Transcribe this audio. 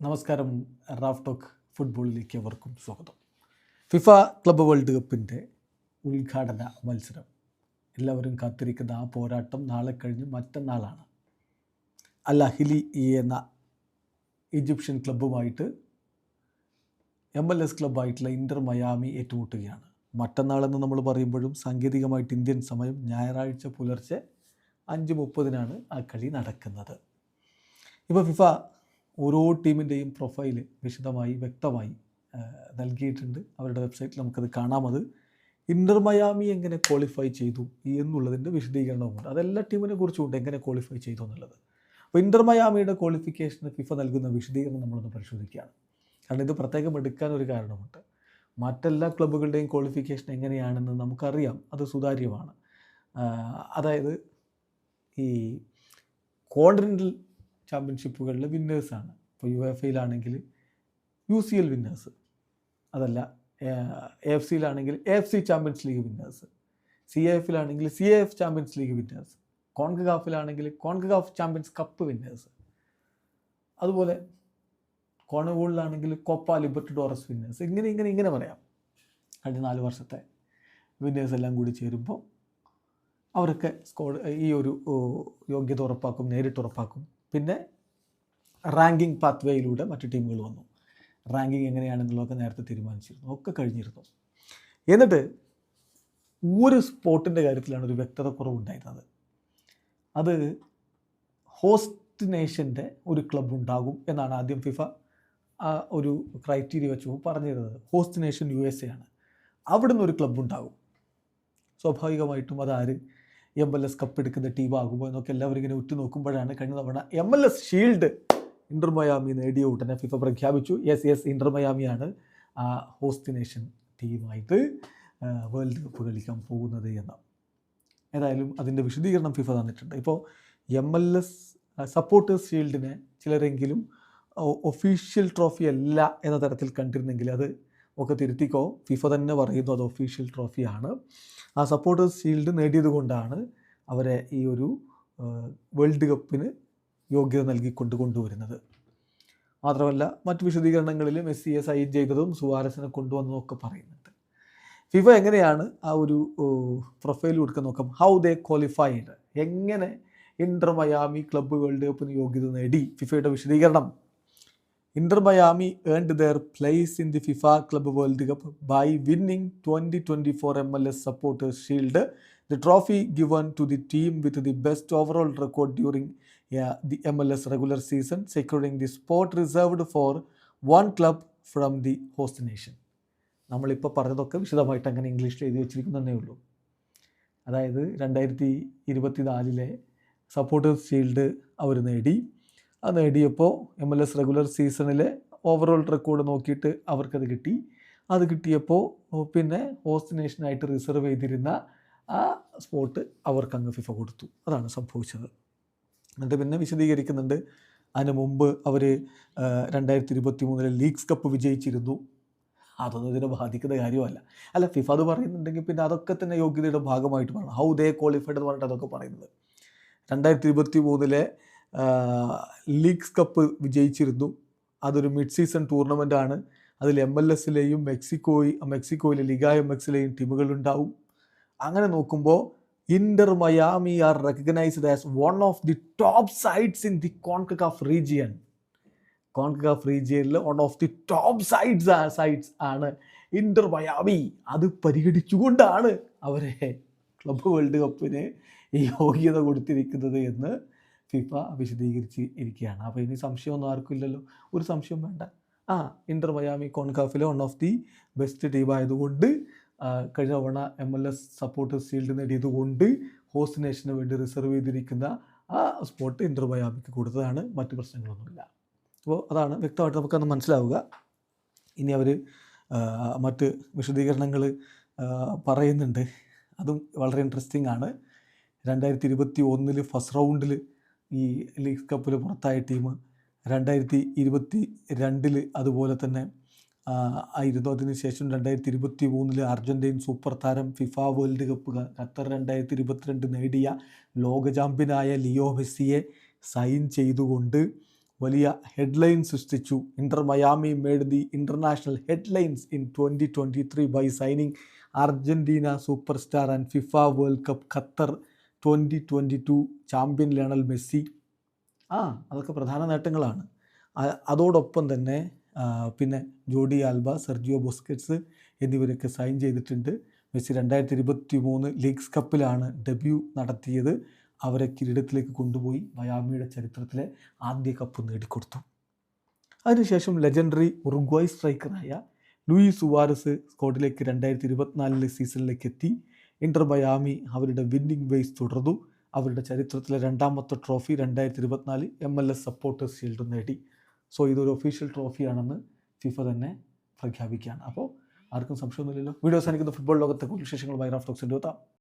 നമസ്കാരം Raf talk ഫുട്ബോളിലേക്ക് അവർക്കും സ്വാഗതം. ഫിഫ ക്ലബ് വേൾഡ് കപ്പിന്റെ ഉദ്ഘാടന മത്സരം. എല്ലാവരും കാത്തിരിക്കുന്ന ആ പോരാട്ടം നാളെ കഴിഞ്ഞ് മറ്റന്നാളാണ്. അൽ അഹിലി എന്ന ഈജിപ്ഷ്യൻ ക്ലബ്ബുമായിട്ട് എം എൽ എസ് ക്ലബ്ബായിട്ടുള്ള ഇന്റർ മയാമി ഏറ്റുമുട്ടുകയാണ്. മറ്റന്നാളെന്ന് നമ്മൾ പറയുമ്പോഴും സാങ്കേതികമായിട്ട് ഇന്ത്യൻ സമയം ഞായറാഴ്ച പുലർച്ചെ അഞ്ച് മുപ്പതിനാണ് ആ കളി നടക്കുന്നത്. ഇപ്പോൾ ഫിഫ ഓരോ ടീമിന്റെയും പ്രൊഫൈൽ വിശദമായി വ്യക്തമായി നൽകിയിട്ടുണ്ട്. അവരുടെ വെബ്സൈറ്റിൽ നമുക്കത് കാണാമത് ഇന്റർ മയാമി എങ്ങനെ ക്വാളിഫൈ ചെയ്തു എന്നുള്ളതിന്റെ വിശദീകരണവുമുണ്ട്. അതെല്ലാ ടീമിനെ കുറിച്ചുമുണ്ട് എങ്ങനെ ക്വാളിഫൈ ചെയ്തു എന്നുള്ളത്. അപ്പോൾ ഇന്റർ മയാമിയുടെ ക്വാളിഫിക്കേഷന് ഫിഫ നൽകുന്ന വിശദീകരണം നമ്മളൊന്ന് പരിശോധിക്കുകയാണ്. കാരണം ഇത് പ്രത്യേകം എടുക്കാൻ ഒരു കാരണമുണ്ട്. മറ്റെല്ലാ ക്ലബ്ബുകളുടെയും ക്വാളിഫിക്കേഷൻ എങ്ങനെയാണെന്ന് നമുക്കറിയാം. അത് സുതാര്യമാണ്. അതായത് ഈ കോണ്ടിനെന്റൽ ചാമ്പ്യൻഷിപ്പുകളിലെ വിന്നേഴ്സാണ് ഇപ്പോൾ യു എഫ് ഐയിലാണെങ്കിൽ യു സി എൽ വിന്നേഴ്സ് അതല്ല A F സിയിലാണെങ്കിൽ A F C champions league winners C A എഫിലാണെങ്കിൽ C A F champions league winners കോൺഗാഫിലാണെങ്കിൽ കോൺഗാഫ് champions cup winners അതുപോലെ കോണവൂളിലാണെങ്കിൽ കോപ്പ ലിബർട്ടഡോറസ് വിന്നേഴ്സ് ഇങ്ങനെ ഇങ്ങനെ ഇങ്ങനെ പറയാം. കഴിഞ്ഞ നാല് വർഷത്തെ വിന്നേഴ്സ് എല്ലാം കൂടി ചേരുമ്പോൾ അവരൊക്കെ സ്കോഡ് ഈ ഒരു യോഗ്യത ഉറപ്പാക്കും നേരിട്ട് ഉറപ്പാക്കും. പിന്നെ റാങ്കിങ് പാത്വേയിലൂടെ മറ്റു ടീമുകൾ വന്നു. റാങ്കിങ് എങ്ങനെയാണെന്നുള്ളതൊക്കെ നേരത്തെ തീരുമാനിച്ചിരുന്നു. ഒക്കെ കഴിഞ്ഞിരുന്നു. എന്നിട്ട് ഒരു സ്പോട്ടിന്റെ കാര്യത്തിലാണ് ഒരു വ്യക്തത കുറവുണ്ടായിരുന്നത് അത് ഹോസ്റ്റ് നേഷന്റെ ഒരു ക്ലബ് ഉണ്ടാകും എന്നാണ് ആദ്യം ഫിഫ ഒരു ക്രൈറ്റീരിയ വെച്ച് പറഞ്ഞിരുന്നത്. Host nation U S A ആണ്. അവിടുന്ന് ഒരു ക്ലബ്ബ് ഉണ്ടാകും. സ്വാഭാവികമായിട്ടും അതാര്? എം എൽ എസ് കപ്പ് എടുക്കുന്ന ടീമാകുമോ എന്നൊക്കെ എല്ലാവരും ഇങ്ങനെ ഉറ്റുനോക്കുമ്പോഴാണ് കഴിഞ്ഞ തവണ M L S shield Inter Miami നേടിയ ഉടനെ ഫിഫ പ്രഖ്യാപിച്ചു. യെസ് യെസ് ഇന്റർ മയാമിയാണ് ആ ഹോസ്റ്റ് നേഷൻ ടീമായിട്ട് വേൾഡ് കപ്പ് കളിക്കാൻ പോകുന്നത് എന്ന്. ഏതായാലും അതിന്റെ വിശദീകരണം ഫിഫ തന്നിട്ടുണ്ട്. ഇപ്പോൾ എം എൽ എസ് സപ്പോർട്ടേഴ്സ് ഷീൽഡിനെ ചിലരെങ്കിലും ഒഫീഷ്യൽ ട്രോഫി അല്ല എന്ന തരത്തിൽ കണ്ടിരുന്നെങ്കിൽ അത് ഒക്കെ തിരുത്തിക്കോ? ഫിഫ തന്നെ പറയുന്നു അത് ഒഫീഷ്യൽ ട്രോഫിയാണ് ആ സപ്പോർട്ടേഴ്സ് ഷീൽഡ് നേടിയതുകൊണ്ടാണ് അവരെ ഈ ഒരു വേൾഡ് കപ്പിന് യോഗ്യത നൽകിക്കൊണ്ട് കൊണ്ടുവരുന്നത്. മാത്രമല്ല മറ്റ് വിശദീകരണങ്ങളിൽ മെസ്സിയെ സൈൻ ചെയ്തതും സുവാരസിനെ കൊണ്ടുവന്നതൊക്കെ പറയുന്നുണ്ട്. ഫിഫ എങ്ങനെയാണ് ആ ഒരു പ്രൊഫൈൽ കൊടുക്കാൻ നോക്കാം. ഹൗ ദേ ക്വാളിഫൈഡ് എങ്ങനെ ഇന്റർ മയാമി ക്ലബ്ബ് വേൾഡ് കപ്പിന് യോഗ്യത നേടി? ഫിഫയുടെ വിശദീകരണം. Inter Miami earned their place in the FIFA Club World Cup by winning 2024 MLS Supporters Shield, the trophy given to the team with the best overall record during yeah, the MLS regular season, securing the spot reserved for one club from the host nation. നമ്മളിപ്പോൾ പറഞ്ഞതൊക്കെ വിശദമായിട്ട് അങ്ങനെ ഇംഗ്ലീഷിൽ എഴുതി വെച്ചിരിക്കുന്നതേ ഉള്ളൂ അതായത് രണ്ടായിരത്തി ഇരുപത്തി നാലിലെ സപ്പോർട്ടേഴ്സ് ഷീൽഡ് അവർ നേടി അത് നേടിയപ്പോൾ എം എൽ എസ് റെഗുലർ സീസണിലെ ഓവറോൾ റെക്കോർഡ് നോക്കിയിട്ട് അവർക്കത് കിട്ടി. അത് കിട്ടിയപ്പോൾ പിന്നെ ഹോസ്റ്റ് നേഷനായിട്ട് റിസർവ് ചെയ്തിരുന്ന ആ സ്പോട്ട് അവർക്ക് അങ്ങ് ഫിഫ കൊടുത്തു. അതാണ് സംഭവിച്ചത്. എന്നിട്ട് പിന്നെ വിശദീകരിക്കുന്നുണ്ട്. അതിന് മുമ്പ് അവർ രണ്ടായിരത്തി ഇരുപത്തി മൂന്നിലെ ലീഗ്സ് കപ്പ് വിജയിച്ചിരുന്നു. അതൊന്നും ഇതിനെ ബാധിക്കുന്ന കാര്യമല്ല. അല്ല ഫിഫ അത് പറയുന്നുണ്ടെങ്കിൽ പിന്നെ അതൊക്കെ തന്നെ യോഗ്യതയുടെ ഭാഗമായിട്ട് പറയണം ഹൗ ദേ ക്വാളിഫൈഡ് എന്ന് പറഞ്ഞിട്ട് അതൊക്കെ പറയുന്നത്. രണ്ടായിരത്തി ഇരുപത്തി മൂന്നിലെ ലീഗ്സ് കപ്പ് വിജയിച്ചിരുന്നു. അതൊരു മിഡ് സീസൺ ടൂർണമെന്റ് ആണ്. അതിൽ എം എൽ എസിലെയും മെക്സിക്കോയി മെക്സിക്കോയിലെ ലിഗ എം എക്സിലെയും ടീമുകളുണ്ടാവും അങ്ങനെ നോക്കുമ്പോൾ Inter Miami are recognised as one of the top sides in the Concacaf region Concacaf റീജിയനിൽ one of the top sides sides ആണ് ഇന്റർ മയാമി. അത് പരിഗണിച്ചുകൊണ്ടാണ് അവരെ ക്ലബ് വേൾഡ് കപ്പിന് യോഗ്യത കൊടുത്തിരിക്കുന്നത് എന്ന് ഫിഫ വിശദീകരിച്ച് ഇരിക്കുകയാണ്. അപ്പോൾ ഇനി സംശയമൊന്നും ആർക്കും ഇല്ലല്ലോ ഒരു സംശയം വേണ്ട. ആ Inter Miami കോൺകാഫിലെ one of the best team ആയതുകൊണ്ട് കഴിഞ്ഞ തവണ M L S supporters shield നേടിയതുകൊണ്ട് host നേഷന് വേണ്ടി റിസർവ് ചെയ്തിരിക്കുന്ന ആ സ്പോട്ട് ഇന്റർ മയാമിക്ക് കൊടുത്തതാണ്. മറ്റു പ്രശ്നങ്ങളൊന്നുമില്ല. അപ്പോൾ അതാണ് വ്യക്തമായിട്ട് നമുക്കത് മനസ്സിലാവുക. ഇനി അവർ മറ്റ് വിശദീകരണങ്ങൾ പറയുന്നുണ്ട്. അതും വളരെ ഇൻട്രസ്റ്റിംഗ് ആണ്. രണ്ടായിരത്തി ഇരുപത്തി ഒന്നിൽ ഫസ്റ്റ് റൗണ്ടിൽ ഈ ലീഗ് കപ്പിൽ പുറത്തായ ടീം രണ്ടായിരത്തി ഇരുപത്തി രണ്ടിൽ അതുപോലെ തന്നെ ആയിരുന്നു അതിനുശേഷം രണ്ടായിരത്തി ഇരുപത്തി മൂന്നിൽ അർജന്റീൻ സൂപ്പർ താരം ഫിഫ വേൾഡ് കപ്പ് ഖത്തർ രണ്ടായിരത്തി ഇരുപത്തിരണ്ട് നേടിയ ലോക ചാമ്പ്യനായ ലിയോ മെസ്സിയെ സൈൻ ചെയ്തുകൊണ്ട് വലിയ ഹെഡ്ലൈൻ സൃഷ്ടിച്ചു. Inter Miami made the international headlines in twenty twenty three by signing Argentina super star and FIFA world cup Qatar twenty twenty two champion Lionel Messi ആ അതൊക്കെ പ്രധാന നേട്ടങ്ങളാണ്. അതോടൊപ്പം തന്നെ പിന്നെ ജോഡി ആൽബ സെർജിയോ ബൊസ്കറ്റ്സ് എന്നിവരൊക്കെ sign ചെയ്തിട്ടുണ്ട്. Messi രണ്ടായിരത്തി ഇരുപത്തി മൂന്ന് ലീഗ്സ് കപ്പിലാണ് ഡെബ്യൂ നടത്തിയത്. അവരെ കിരീടത്തിലേക്ക് കൊണ്ടുപോയി മയാമിയുടെ ചരിത്രത്തിലെ ആദ്യ കപ്പ് നേടിക്കൊടുത്തു. അതിനുശേഷം ലെജൻഡറി ഉറുഗ്വായ് സ്ട്രൈക്കറായ ലൂയി സുവാരസ് സ്കോഡിലേക്ക് രണ്ടായിരത്തി ഇരുപത്തിനാലിലെ സീസണിലേക്ക് എത്തി. ഇന്റർ മയാമി അവരുടെ വിന്നിംഗ് വെയ്സ് തുടർന്നു. അവരുടെ ചരിത്രത്തിലെ രണ്ടാമത്തെ ട്രോഫി രണ്ടായിരത്തി ഇരുപത്തിനാല് M L S supporters shield നേടി. സോ ഇതൊരു ഒഫീഷ്യൽ ട്രോഫിയാണെന്ന് ഫിഫ തന്നെ പ്രഖ്യാപിക്കുകയാണ്. അപ്പോൾ ആർക്കും സംശയമൊന്നുമില്ലല്ലോ. വീഡിയോ സാധിക്കുന്ന ഫുട്ബോൾ ലോകത്തെ വിശേഷങ്ങളുമായി റാഫ് ടോക്സിന്റെ എത്താം